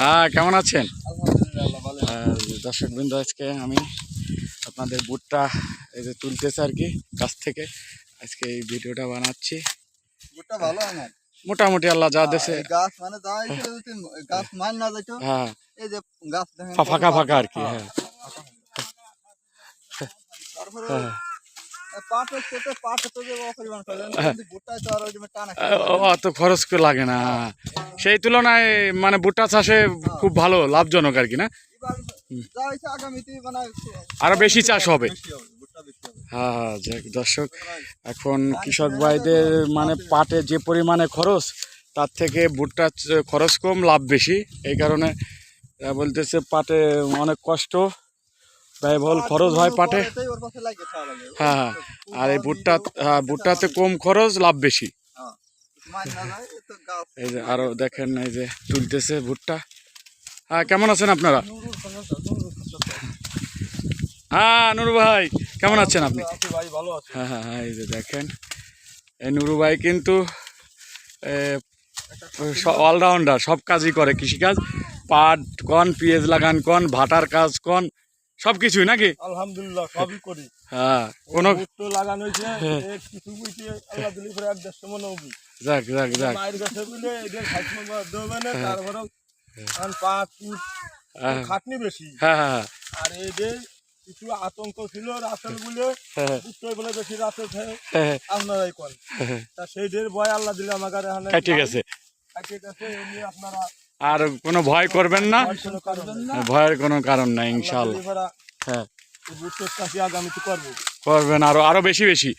হ্যাঁ কেমন আছেন? দর্শক বিন্দু আজকে আমি আপনাদের বুটটা এই যে তুলতেছে আর কি গাছ থেকে। আজকে এই ভিডিওটা বানাচ্ছি। ভালো আমার। মোটামুটি আল্লাহ যা দেশে গাছ মানে গাছ মান না হ্যাঁ। এই যে গাছ ফাঁকা ফাঁকা আর কি হ্যাঁ। অত খরচ লাগে না। সেই তুলনায় মানে ভুট্টা চাষে খুব ভালো লাভজনক আর কি না? মানে আরও বেশি চাষ হবে। হ্যাঁ হ্যাঁ দর্শক এখন কৃষক ভাইদের মানে পাটে যে পরিমাণে খরচ তার থেকে ভুট্টা খরচ কম লাভ বেশি। এই কারণে বলতেছে পাটে অনেক কষ্ট। ব্যয়বহুল খরচ হয় পাটে? হ্যাঁ হ্যাঁ। আর এই ভুট্টা হ্যাঁ ভুট্টাতে কম খরচ লাভ বেশি। হ্যাঁ। এই যে আরও দেখেন এই যে তুলতেছে ভুট্টা। হ্যাঁ কেমন আছেন আপনারা। হ্যাঁ নুরু ভাই কেমন আছেন আপনি? হ্যাঁ হ্যাঁ হ্যাঁ এই যে দেখেন। এই নুরু ভাই কিন্তু অলরাউন্ডার সব কাজই করে কৃষিকাজ। পাট কন পিঁয়াজ লাগান কন ভাটার কাজ কন সব কিছুই নাকি? আলহামদুলিল্লাহ সবই করি। হ্যাঁ কোনো লাগানো হয়েছে হ্যাঁ। কিছু বুঝতে আল্লাহ দিলি করে এক দেড়শো মনে হবি। যাক যাক যাক। মায়ের কাছে বুঝলে এদের ষাট নম্বর দেবে না হ্যাঁ। তারপরে কারণ পাঁচ ফুট হ্যাঁ। খাটনি বেশি। হ্যাঁ হ্যাঁ আর এদের কিছু আতঙ্ক ছিল রাসেল বলে বুঝতে বলে বেশি হ্যাঁ আপনারাই করেন। তা সেই দের ভয় আল্লাহ দিলে আমাকে ঠিক আছে ঠিক আছে এমনি আপনারা আর কোনো ভয় করবেন না। ভয়ের কোনো কারণ নাই ইনশাল্লাহ হ্যাঁ। করবেন আরও আরও বেশি বেশি।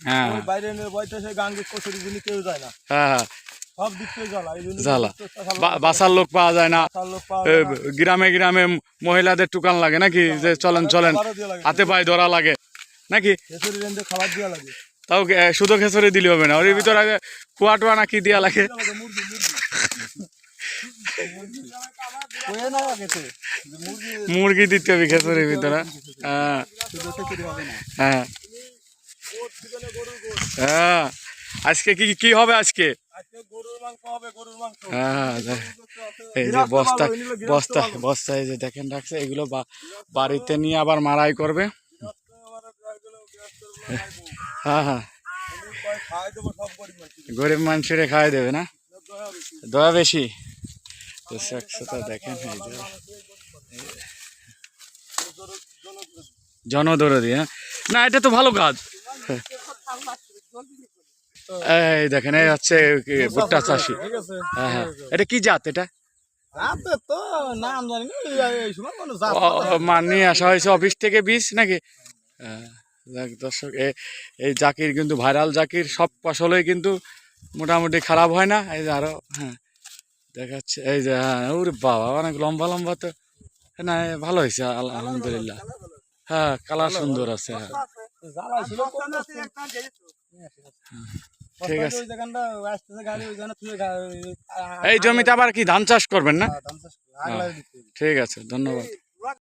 হ্যাঁ। হ্যাঁ। হ্যাঁ সব জ্বালা। বাসার লোক পাওয়া যায় না। গ্রামে গ্রামে মহিলাদের টুকান লাগে নাকি? যে চলেন চলেন। হাতে পায়ে ধরা লাগে। নাকি? খাবার দেওয়া লাগে। তাও শুধু খেসরি দিলে হবে না। ওর ভিতরে আগে কুয়া টুয়া নাকি দেওয়া লাগে? মুরগি না দিতে হবে খেসরির ভিতরে। হ্যাঁ। না হ্যাঁ। হ্যাঁ। আজকে কি কি হবে আজকে? হ্যাঁ এই যে বস্তা বস্তা ভালো। বস্তা এই যে দেখেন রাখছে, এগুলো বাড়িতে নিয়ে আবার মারাই করবে। হ্যাঁ হ্যাঁ। গরিব মানুষ গরিব মানুষের খাওয়াই দেবে না? দয়া বেশি। তো দেখেন এই যে। জনদরদি হ্যাঁ? না এটা তো ভালো কাজ। এই দেখেন এই হচ্ছে ভুট্টা চাষি। হ্যাঁ হ্যাঁ। এটা কি জাত এটা? মান নিয়ে আসা হয়েছে অফিস থেকে বীজ নাকি? হ্যাঁ, যাক দর্শক এ- এই জাকির কিন্তু ভাইরাল জাকির সব ফসলই কিন্তু মোটামুটি খারাপ হয় না? এই যে আরও হ্যাঁ দেখাচ্ছে এই যে হ্যাঁ ওরে বাবা অনেক লম্বা লম্বা তো না ভালো হয়েছে আলহামদুলিল্লাহ। হ্যাঁ কালার সুন্দর আছে হ্যাঁ। কোন ঠিক আছে। এই জমিতে আবার কি ধান চাষ করবেন না? আগলাই দিতে ঠিক আছে ধন্যবাদ।